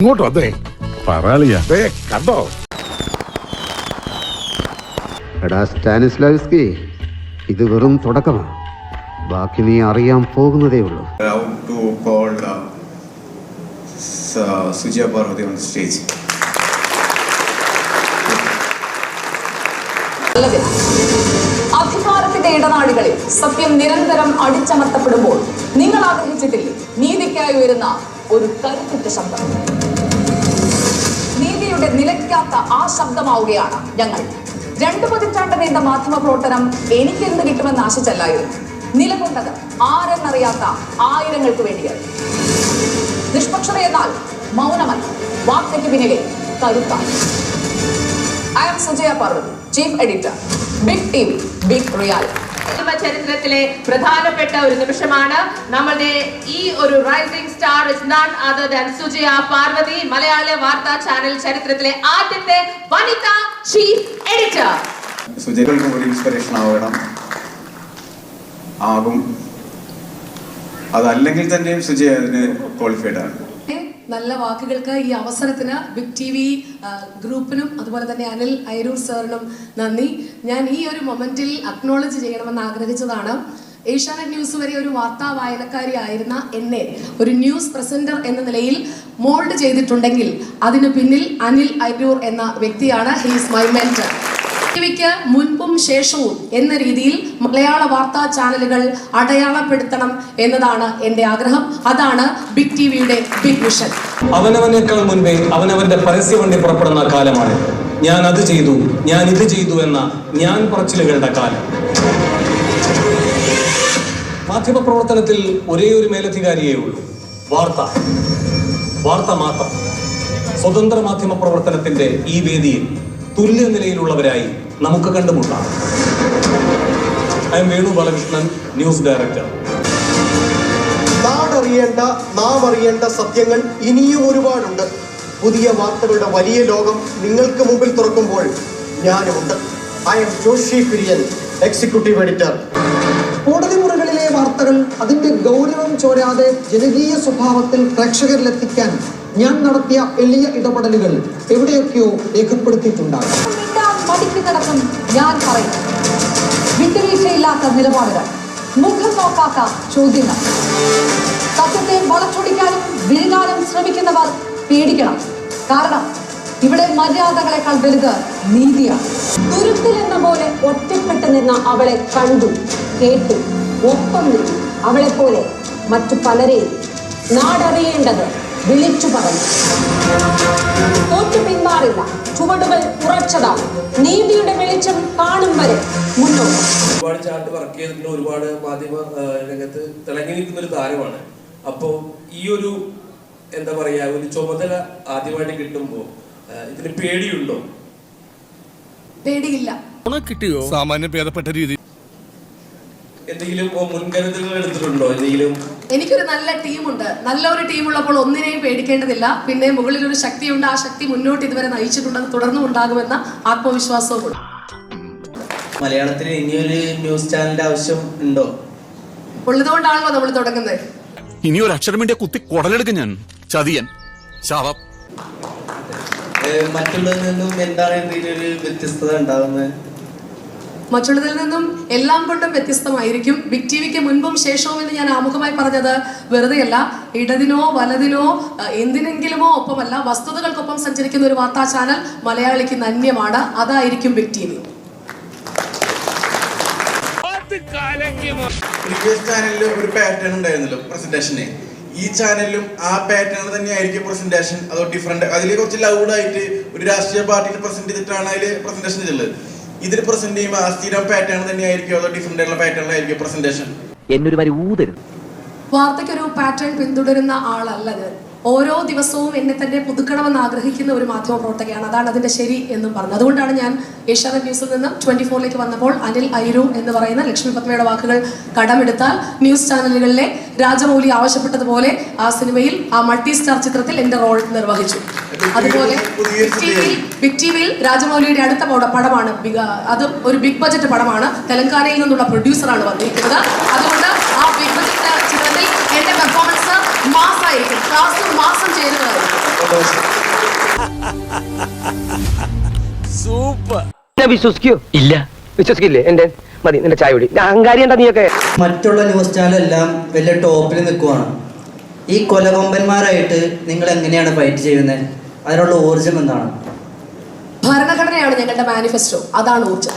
ഇങ്ങോട്ട് വന്നേ പറയാളിയ കണ്ടോ? എടാ സ്റ്റാനിസ്ലാവിസ്കി ഇത് വെറും തുടക്കമാണ് ബാക്കി നീ അറിയാൻ പോകുന്നതേ ഉള്ളൂ. Stage. നല്ലത് അധികാരത്തിന്റെ ഇടനാഴികളിൽ സത്യം നിരന്തരം അടിച്ചമർത്തപ്പെടുമ്പോൾ നിങ്ങൾ ആഗ്രഹിച്ചിട്ടില്ലേ? നീതിക്കായി ഉയരുന്ന ഒരു കരുത്തുറ്റ ശബ്ദം. നീതിയുടെ നിലയ്ക്കാത്ത ആ ശബ്ദമാവുകയാണ് ഞങ്ങൾ. രണ്ടു പതിറ്റാണ്ട് നീണ്ട മാധ്യമ പ്രവർത്തനം എനിക്കെന്ത് കിട്ടുമെന്ന് ആശിച്ചല്ലായിരുന്നു. നിലകൊണ്ടത് ആരെന്നറിയാത്ത ആയിരങ്ങൾക്ക് വേണ്ടിയാണ് നിഷ്പക്ഷത എന്നാൽ മൗനമല്ല വാർത്തയ്ക്ക് പിന്നിലെ കരുത്താണ്. I am Sujaya Parvathy chief editor big T big reality cinema ചരിത്രത്തിലെ പ്രധാനപ്പെട്ട ഒരു നിമിഷമാണ്. നമ്മളുടെ ഈ ഒരു rising star is not other than Sujaya Parvathy മലയാള വാർത്താ ചാനൽ ചരിത്രത്തിലെ ആദ്യത്തെ വനിതാ ചീഫ് എഡിറ്റർ സുജയ്ക്കും ഒരു ഇൻസ്പിറേഷൻ ആവണം. ആകും. അതല്ലെങ്കിൽ തന്നെയും സുജയ് അതിന് ക്വാളിഫൈഡ് ആണ്. നല്ല വാക്കുകൾക്ക് ഈ അവസരത്തിന് ബിഗ് ടി വി ഗ്രൂപ്പിനും അതുപോലെ തന്നെ അനിൽ അയരൂർ സാറിനും നന്ദി. ഞാൻ ഈ ഒരു മൊമെന്റിൽ അക്നോളജ് ചെയ്യണമെന്ന് ആഗ്രഹിച്ചതാണ്. ഏഷ്യാനെറ്റ് ന്യൂസ് വരെ ഒരു വാർത്താ വായനക്കാരി ആയിരുന്ന എന്നെ ഒരു ന്യൂസ് പ്രസന്റർ എന്ന നിലയിൽ മോൾഡ് ചെയ്തിട്ടുണ്ടെങ്കിൽ അതിനു പിന്നിൽ അനിൽ അയരൂർ എന്ന വ്യക്തിയാണ്. ഹീസ് മൈ മെന്റർ ടിവിക്ക് മുൻപും ശേഷവും എന്ന രീതിയിൽ മലയാള വാർത്താ ചാനലുകൾ അടയാളപ്പെടുത്തണം എന്നതാണ് എന്റെ ആഗ്രഹം. അതാണ് ബിഗ് ടി വിയുടെ ബിഗ് മിഷൻ അവനവനേക്കാൾ മുൻപേ അവനവന്റെ പരസ്യവണ്ടി പുറപ്പെടുന്ന കാലമാണ്. ഞാൻ അത് ചെയ്തു ഞാൻ ഇത് ചെയ്തു എന്ന ഞാൻ പറച്ചിലുകളുടെ കാലം. മാധ്യമ പ്രവർത്തനത്തിൽ ഒരേ ഒരു മേലധികാരിയേ ഉള്ളൂ. വാർത്ത. വാർത്ത മാത്രം. സ്വതന്ത്ര മാധ്യമ പ്രവർത്തനത്തിന്റെ ഈ വേദിയിൽ തുല്യ നിലയിലുള്ളവരായി നമുക്ക് കണ്ടുമുട്ടാം I am Venu Balakrishnan news director. നാടറിയേണ്ട നാം അറിയേണ്ട സത്യങ്ങൾ ഇനിയും ഒരുപാടുണ്ട്. പുതിയ വാർത്തകളുടെ വലിയ ലോകം നിങ്ങൾക്ക് മുമ്പിൽ തുറക്കുമ്പോൾ ഞാനുമുണ്ട്. I am Joshy Kurian executive editor. കോടതി മുറികളിലെ വാർത്തകൾ അതിന്റെ ഗൗരവം ചോരാതെ ജനകീയ സ്വഭാവത്തിൽ പ്രേക്ഷകരിലെത്തിക്കാൻ ഞാൻ നടത്തിയ എളിയ ഇടപെടലുകൾ എവിടെയൊക്കെയോ രേഖപ്പെടുത്തിയിട്ടുണ്ടാകും. മിണ്ടാൻ മടിക്കുന്നടക്കം ഞാൻ പറയും. വിട്ടുവീഴ്ചയില്ലാത്ത നിലപാടുകൾ മുഖം നോക്കാത്ത ചോദ്യങ്ങൾ. സത്യത്തെ വളച്ചൊടിക്കാനും വിഴുങ്ങാനും ശ്രമിക്കുന്നവർ പേടിക്കണം. കാരണം ഇവിടെ മര്യാദകളെക്കാൾ വലുത് നീതിയാണ്. തുരുത്തിൽ എന്ന പോലെ ഒറ്റപ്പെട്ടു നിന്ന അവളെ കണ്ടു കേട്ടു ഒപ്പം നിന്നു. അവളെ പോലെ മറ്റു പലരെയും നാടറിയേണ്ടത് വിളിച്ചു പറഞ്ഞു. തോറ്റു പിന്മാറില്ല ചുവടുകൾ ഉറച്ചതാണ്. നീതിയുടെ വെളിച്ചം കാണും വരെ മുന്നോട്ട്. ഒരുപാട് ചാർട്ട് വർക്ക് ചെയ്തിട്ടുള്ള ഒരുപാട് മാധ്യമ രംഗത്ത് തിളങ്ങി നിൽക്കുന്ന ഒരു താരമാണ്. അപ്പോൾ ഈ ഒരു എന്താ പറയാ ഒരു ചുമതല ആദ്യമായിട്ട് കിട്ടുമ്പോൾ ഇതിന് പേടിയുണ്ടോ? പേടിയില്ല. കിട്ടിയോ? സാമാന്യ ഭേദപ്പെട്ട രീതി. എന്തെങ്കിലും മുൻകരുതലുകൾ എടുത്തിട്ടുണ്ടോ? എന്തെങ്കിലും എനിക്കൊരു നല്ല ടീമുണ്ട്. നല്ല ഒരു ടീമുള്ളപ്പോൾ ഒന്നിനെയും പേടിക്കേണ്ടതില്ല. പിന്നെ മുകളിൽ ഒരു ശക്തിയുണ്ട്. ആ ശക്തി മുന്നോട്ട് ഇതുവരെ നയിച്ചിട്ടുണ്ടെന്ന് തുടർന്നും ഉണ്ടാകുമെന്ന ആത്മവിശ്വാസവും മലയാളത്തിൽ ഇനിയൊരു ന്യൂസ് ചാനലിന്റെ ആവശ്യം ഉണ്ടോ? ഉള്ളതുകൊണ്ടാണല്ലോ നമ്മൾ തുടങ്ങുന്നത്. ഇനി ഒരു അക്ഷരമിന്റെ കുത്തി കുടലെടുക്കും ഞാൻ. ചതിയൻ. ശാപം. മറ്റുള്ളതിൽ നിന്നും എന്താണ് ഇതിനൊരു വ്യത്യസ്തത ഉണ്ടാവുന്നത് മറ്റുള്ളതിൽ നിന്നും എല്ലാം കൊണ്ടും വ്യത്യസ്തമായിരിക്കും. ബിഗ് ടി വിക്ക് മുൻപും ശേഷവും എന്ന് ഞാൻ ആമുഖമായി പറഞ്ഞത് വെറുതെയല്ല ഇടതിനോ വലതിനോ എന്തിനെങ്കിലുമോ ഒപ്പമല്ല വസ്തുതകൾക്കൊപ്പം സഞ്ചരിക്കുന്ന ഒരു വാർത്താ ചാനൽ മലയാളിക്ക് നന്യമാണ്. അതായിരിക്കും ബിഗ് ടി വി പാറ്റേൺ ഈ ചാനലിലും ആ പാറ്റേൺ തന്നെയായിരിക്കും പ്രസന്റേഷൻ അതോ ഡിഫറെന്റ് അതിൽ കുറച്ച് ലൗഡായിട്ട് ഒരു രാഷ്ട്രീയ പാർട്ടിനെ പ്രസന്റ് ചെയ്തിട്ടാണ് അതിൽ പ്രസന്റേഷൻ ചെയ്തത്. ഇതിൽ പ്രസന്റ് ചെയ്യുമ്പോൾ ആ സ്ഥിരം പാറ്റേൺ തന്നെയായിരിക്കും അതോ ഡിഫറെന്റ് ആയിട്ടുള്ള പാറ്റേൺ ആയിരിക്കും പ്രസന്റേഷൻ എന്നൊരു വാർത്തയ്ക്കൊരു പാറ്റേൺ പിന്തുടരുന്ന ആളല്ല ഞാൻ ഓരോ ദിവസവും എന്നെ തന്നെ പുതുക്കണമെന്ന് ആഗ്രഹിക്കുന്ന ഒരു മാധ്യമ പ്രവർത്തകയാണ് അതാണ് അതിന്റെ ശരി എന്നും പറഞ്ഞു അതുകൊണ്ടാണ് ഞാൻ ഏഷ്യാനെറ്റ് ന്യൂസിൽ നിന്നും ട്വന്റി ഫോറിലേക്ക് വന്നപ്പോൾ അനിൽ ഐരു എന്ന് പറയുന്ന ലക്ഷ്മി പത്മയുടെ വാക്കുകൾ കടമെടുത്താൽ ന്യൂസ് ചാനലുകളിലെ രാജമൗലി ആവശ്യപ്പെട്ടതുപോലെ ആ സിനിമയിൽ ആ മൾട്ടി സ്റ്റാർ ചിത്രത്തിൽ എന്റെ റോൾ നിർവഹിച്ചു. അതുപോലെ ബിഗ് ടിവിയിൽ രാജമൗലിയുടെ അടുത്ത പട- പടമാണ് ബിഗ് അത് ഒരു ബിഗ് ബജറ്റ് പടമാണ്. തെലങ്കാനയിൽ നിന്നുള്ള പ്രൊഡ്യൂസറാണ് വന്നിരിക്കുന്നത്. അതുകൊണ്ട് ആ ബിഗ് ബജറ്റ് ചിത്രത്തിൽ എന്റെ പെർഫോമൻസ് മാസമായിരിക്കും ക്ലാസ് മാസം ചേരുന്നതായിരിക്കും. വിശ്വസിക്കോ. ഇല്ല. വിശ്വസിക്കില്ലേ? എന്റെ മതി നിന്റെ ചായ കുടി. അഹങ്കാരി എന്താ നീയൊക്കെ? മറ്റുള്ള ന്യൂസ് ചാനലെല്ലാം വലിയ ടോപ്പിൽ നിൽക്കുവാണ്. ഈ കൊലകൊമ്പന്മാരായിട്ട് നിങ്ങൾ എങ്ങനെയാണ് ഫൈറ്റ് ചെയ്യുന്നത് അതിനുള്ള ഊർജം എന്താണ്? ഭരണഘടനയാണ് ഞങ്ങളുടെ മാനിഫെസ്റ്റോ അതാണ് ഊർജം.